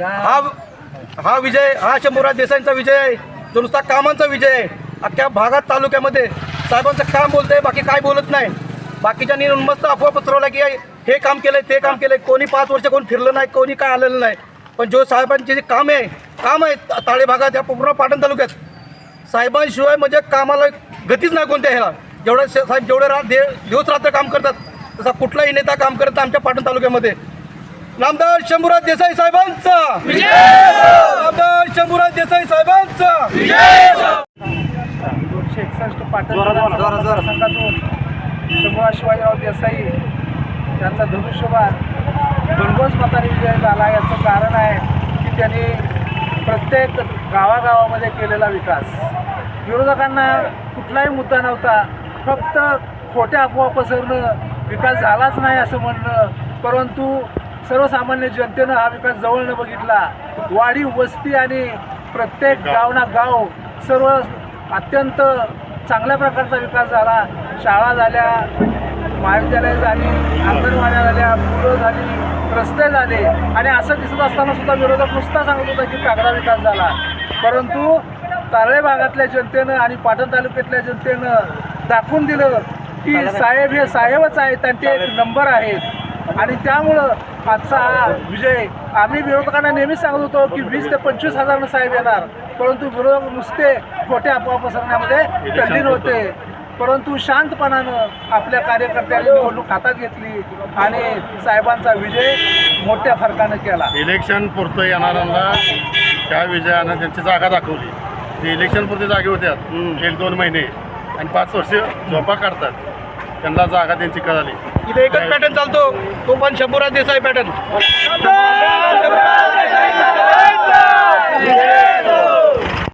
हा हा विजय हा शंभूराज देसाईंचा विजय आहे. जो नुसता कामांचा विजय आहे. अख्ख्या भागात तालुक्यामध्ये साहेबांचं काम बोलतंय बाकी काय बोलत नाही. बाकीच्यांनी मस्त अफवा पसरवला की हे काम केलंय ते काम केलंय. कोणी पाच वर्ष कोण फिरलं नाही कोणी काय आलेलं नाही. पण जो साहेबांचे जे काम आहे काम आहे ताळे भागात या पूर्ण पाटण तालुक्यात साहेबांशिवाय म्हणजे कामाला गतीच नाही कोणत्या ह्याला. जेवढं साहेब जेवढं रा दे दिवस रात्र काम करतात तसा कुठलाही नेता काम करत आमच्या पाटण तालुक्यामध्ये. नामदार शंभूराज देसाई साहेबांचा. नामदार शंभूराज देसाई साहेबांचा. दोनशे एकसष्ट पाटण संघातून शंभूराज शिवाजीराव देसाई यांचा धनुष्यबाण भरघोस मताने विजय झाला. याचं कारण आहे की त्यांनी प्रत्येक गावागावामध्ये केलेला विकास. विरोधकांना कुठलाही मुद्दा नव्हता. फक्त खोट्या अफवा पसरणं विकास झालाच नाही असं म्हणणं परंतु सर्वसामान्य जनतेनं हा विकास जवळनं बघितला. वाढीव वस्ती आणि प्रत्येक गाव. ना गाव सर्व अत्यंत चांगल्या प्रकारचा विकास झाला. शाळा झाल्या महाविद्यालय झाली अंगणवाड्या झाल्या मुलं झाली रस्ते झाले. आणि असं दिसत असताना सुद्धा विरोधक नुसता सांगत होता की कागदा विकास झाला. परंतु तारळे भागातल्या जनतेनं आणि पाटण तालुक्यातल्या जनतेनं दाखवून दिलं की साहेब हे साहेबच आहेत त्यांचे एक नंबर आहेत. आणि त्यामुळं आजचा हा विजय आम्ही विरोधकांना नेहमीच सांगत होतो की वीस ते पंचवीस हजारनं साहेब येणार. परंतु विरोधक नुसते खोट्या अफवा पसरण्यामध्ये तल्लीन होते. परंतु शांतपणानं आपल्या कार्यकर्त्यांनी निवडणूक हातात घेतली आणि साहेबांचा विजय मोठ्या फरकानं केला. इलेक्शन पुरतं येणाऱ्यांना त्या विजयानं त्यांची जागा दाखवली. ते इलेक्शन पुरते जागे होत्यात एक दोन महिने. आणि पाच वर्ष झोपा काढतात. त्यांना जागा त्यांची कळाली. इथे एकच पॅटर्न चालतो. तो पण शंभूराज देसाई पॅटर्न